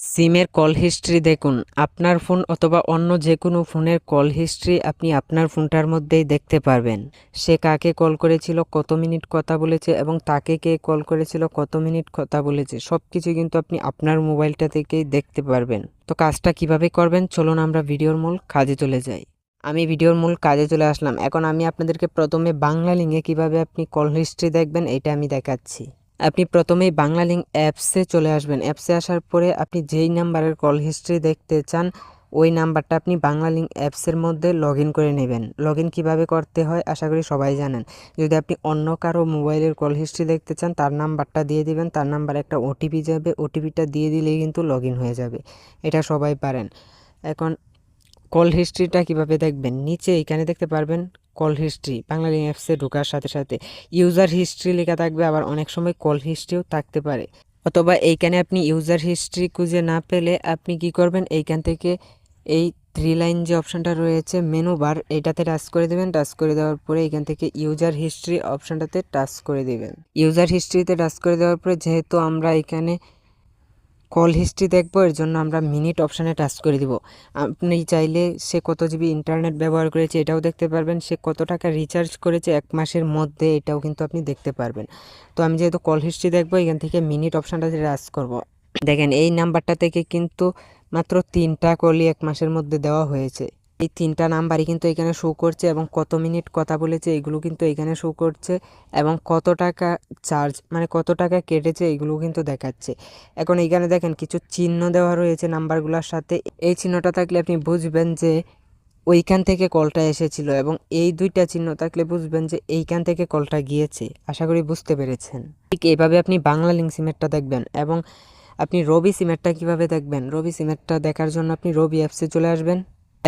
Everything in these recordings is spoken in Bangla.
সিমের কল হিস্ট্রি দেখুন, আপনার ফোন অথবা অন্য যে কোনো ফোনের কল হিস্ট্রি আপনি আপনার ফোনটার মধ্যেই দেখতে পারবেন। সে কাকে কল করেছিল, কত মিনিট কথা বলেছে এবং তাকে কে কল করেছিল, কত মিনিট কথা বলেছে সব কিছু কিন্তু আপনি আপনার মোবাইলটা থেকেই দেখতে পারবেন। তো কাজটা কীভাবে করবেন, চলুন আমরা ভিডিওর মূল কাজে চলে যাই। আমি ভিডিওর মূল কাজে চলে আসলাম। এখন আমি আপনাদেরকে প্রথমে বাংলা লিঙ্গে কীভাবে আপনি কল হিস্ট্রি দেখবেন এটা আমি দেখাচ্ছি। আপনি প্রথমেই বাংলা লিঙ্ক অ্যাপসে চলে আসবেন। অ্যাপসে আসার পরে আপনি যেই নাম্বারের কল হিস্ট্রি দেখতে চান, ওই নাম্বারটা আপনি বাংলা লিঙ্ক অ্যাপসের মধ্যে লগ করে নেবেন। লগ ইন কীভাবে করতে হয় আশা করি সবাই জানেন। যদি আপনি অন্য কারও মোবাইলের কল হিস্ট্রি দেখতে চান, তার নাম্বারটা দিয়ে দিবেন, তার নাম্বারে একটা ওটিপি যাবে, ওটিপিটা দিয়ে দিলেই কিন্তু লগ হয়ে যাবে। এটা সবাই পারেন। এখন কল হিস্ট্রিটা কীভাবে দেখবেন? নিচে এখানে দেখতে পারবেন কল হিস্ট্রি বাংলা অ্যাপসে ঢোকার সাথে সাথে। ইউজার হিস্ট্রি লেখা থাকবে, আবার অনেক সময় কল হিস্ট্রিও থাকতে পারে। অথবা এইখানে আপনি ইউজার হিস্ট্রি খুঁজে না পেলে আপনি কি করবেন? এইখান থেকে এই থ্রি লাইন যে অপশানটা রয়েছে মেনু বার এইটাতে টাচ করে দেবেন। টাচ করে দেওয়ার পরে এখান থেকে ইউজার হিস্ট্রি অপশানটাতে টাচ করে দেবেন। ইউজার হিস্ট্রিতে টাচ করে দেওয়ার পরে যেহেতু আমরা এখানে কল হিস্ট্রি দেখব, এর জন্য আমরা মিনিট অপশানে টাচ করে দিব। আপনি চাইলে সে কত জিবি ইন্টারনেট ব্যবহার করেছে এটাও দেখতে পারবেন, সে কত টাকা রিচার্জ করেছে এক মাসের মধ্যে এটাও কিন্তু আপনি দেখতে পারবেন। তো আমি যেহেতু কল হিস্ট্রি দেখব, এখান থেকে মিনিট অপশানটা টাচ করব। দেখেন এই নাম্বারটা থেকে কিন্তু মাত্র তিনটা কলই এক মাসের মধ্যে দেওয়া হয়েছে। এই তিনটা নাম্বারই কিন্তু এখানে শো করছে এবং কত মিনিট কথা বলেছে এগুলো কিন্তু এখানে শো করছে এবং কত টাকা চার্জ মানে কত টাকা কেটেছে এগুলো কিন্তু দেখাচ্ছে। এখন এইখানে দেখেন কিছু চিহ্ন দেওয়া রয়েছে নাম্বারগুলোর সাথে। এই চিহ্নটা থাকলে আপনি বুঝবেন যে ওইখান থেকে কলটা এসেছিল এবং এই দুইটা চিহ্ন থাকলে বুঝবেন যে এইখান থেকে কলটা গিয়েছে। আশা করি বুঝতে পেরেছেন। ঠিক এইভাবে আপনি বাংলা লিঙ্ক সিমেরটা দেখবেন এবং আপনি রবি সিমেরটা কীভাবে দেখবেন? রবি সিমেরটা দেখার জন্য আপনি রবি অ্যাপসে চলে আসবেন।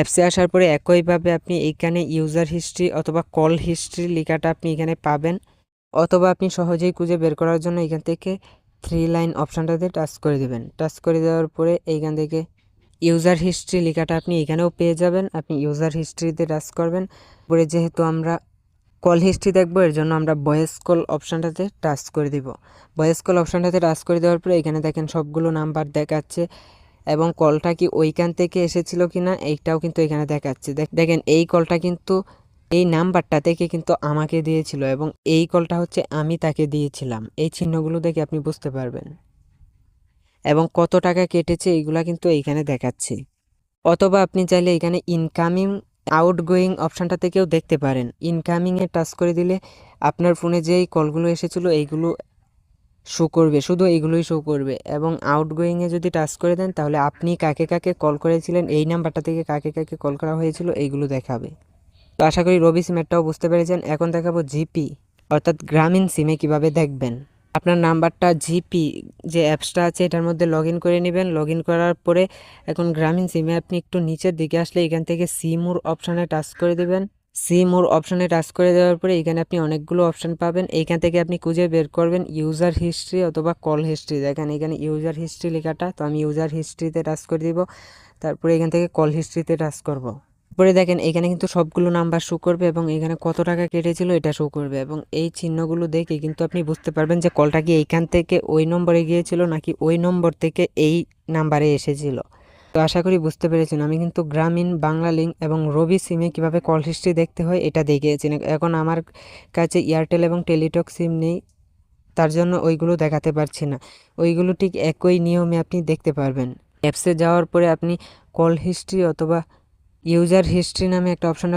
অ্যাপসে আসার পরে একইভাবে আপনি এইখানে ইউজার হিস্ট্রি অথবা কল হিস্ট্রি লেখাটা আপনি এখানে পাবেন। অথবা আপনি সহজেই খুঁজে বের করার জন্য এখান থেকে থ্রি লাইন অপশানটাতে টাচ করে দেবেন। টাচ করে দেওয়ার পরে এইখান থেকে ইউজার হিস্ট্রি লেখাটা আপনি এখানেও পেয়ে যাবেন। আপনি ইউজার হিস্ট্রিতে টাচ করবেন। পরে যেহেতু আমরা কল হিস্ট্রি দেখব, এর জন্য আমরা ভয়েস কল অপশানটাতে টাচ করে দিব। ভয়েস কল অপশানটাতে টাচ করে দেওয়ার পরে এখানে দেখেন সবগুলো নাম্বার দেখাচ্ছে। এবং কলটা কি ওইখান থেকে এসেছিল কি না এইটাও কিন্তু এখানে দেখাচ্ছে। দেখেন, এই কলটা কিন্তু, এই নাম্বারটা থেকে কিন্তু আমাকে দিয়েছিল এবং এই কলটা হচ্ছে আমি তাকে দিয়েছিলাম। এই চিহ্নগুলো দেখে আপনি বুঝতে পারবেন। এবং কত টাকা কেটেছে এইগুলা কিন্তু এইখানে দেখাচ্ছে। অথবা আপনি চাইলে এখানে ইনকামিং আউটগোয়িং অপশানটা থেকেও দেখতে পারেন। ইনকামিংয়ে টাচ করে দিলে আপনার ফোনে যেই কলগুলো এসেছিল, এইগুলো শো করবে, শুধু এইগুলোই শো করবে। এবং আউটগোয়িংয়ে যদি টাচ করে দেন, তাহলে আপনি কাকে কাকে কল করেছিলেন, এই নাম্বারটা থেকে কাকে কাকে কল করা হয়েছিল এইগুলো দেখাবে। তো আশা করি রবি সিমেরটাও বুঝতে পেরেছেন। এখন দেখাবো জিপি, অর্থাৎ গ্রামীণ সিমে কীভাবে দেখবেন। আপনার নাম্বারটা জিপি, যে অ্যাপসটা আছে, এটার মধ্যে লগ করে নেবেন। লগ করার পরে এখন গ্রামীণ সিমে আপনি একটু নিচের দিকে আসলে এখান থেকে সিমুর অপশানে টাচ করে দেবেন। সিম ওর অপশানে টাচ করে দেওয়ার পরে এখানে আপনি অনেকগুলো অপশান পাবেন। এইখান থেকে আপনি খুঁজে বের করবেন ইউজার হিস্ট্রি অথবা কল হিস্ট্রি দেখেন এখানে ইউজার হিস্ট্রি লেখাটা, তো আমি ইউজার হিস্ট্রিতে টাচ করে দিব। তারপরে এখান থেকে কল হিস্ট্রিতে টাচ করব। পরে দেখেন এখানে কিন্তু সবগুলো নাম্বার শো করবে এবং এখানে কত টাকা কেটেছিল এটা শো করবে এবং এই চিহ্নগুলো দেখে কিন্তু আপনি বুঝতে পারবেন যে কলটা কি এইখান থেকে ওই নম্বরে গিয়েছিল নাকি ওই নম্বর থেকে এই নাম্বারে এসেছিল। তো আশা করি বুঝতে পেরেছেন, আমি কিন্তু গ্রামীণ, বাংলা লিঙ্ক এবং রবি সিমে কীভাবে কল হিস্ট্রি দেখতে হয় এটা দেখিয়েছি এখন আমার কাছে এয়ারটেল এবং টেলিটক সিম নেই, তার জন্য ওইগুলো দেখাতে পারছি না। ওইগুলো ঠিক একই নিয়মে আপনি দেখতে পারবেন। অ্যাপসে যাওয়ার পরে আপনি কল হিস্ট্রি অথবা ইউজার হিস্ট্রি নামে একটা অপশান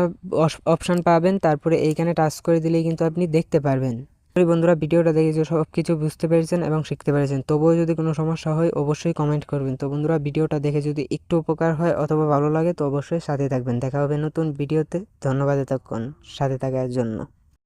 অপশান পাবেন, তারপরে এইখানে টাচ করে দিলেই কিন্তু আপনি দেখতে পারবেন। বন্ধুরা, ভিডিওটা দেখে যে সব কিছু বুঝতে পেরেছেন এবং শিখতে পেরেছেন। তবুও যদি কোনো সমস্যা হয়, অবশ্যই কমেন্ট করবেন। তো বন্ধুরা, ভিডিওটা দেখে যদি একটু উপকার হয় অথবা ভালো লাগে, তো অবশ্যই সাথে থাকবেন। দেখা হবে নতুন ভিডিওতে। ধন্যবাদ এতক্ষণ সাথে থাকার জন্য।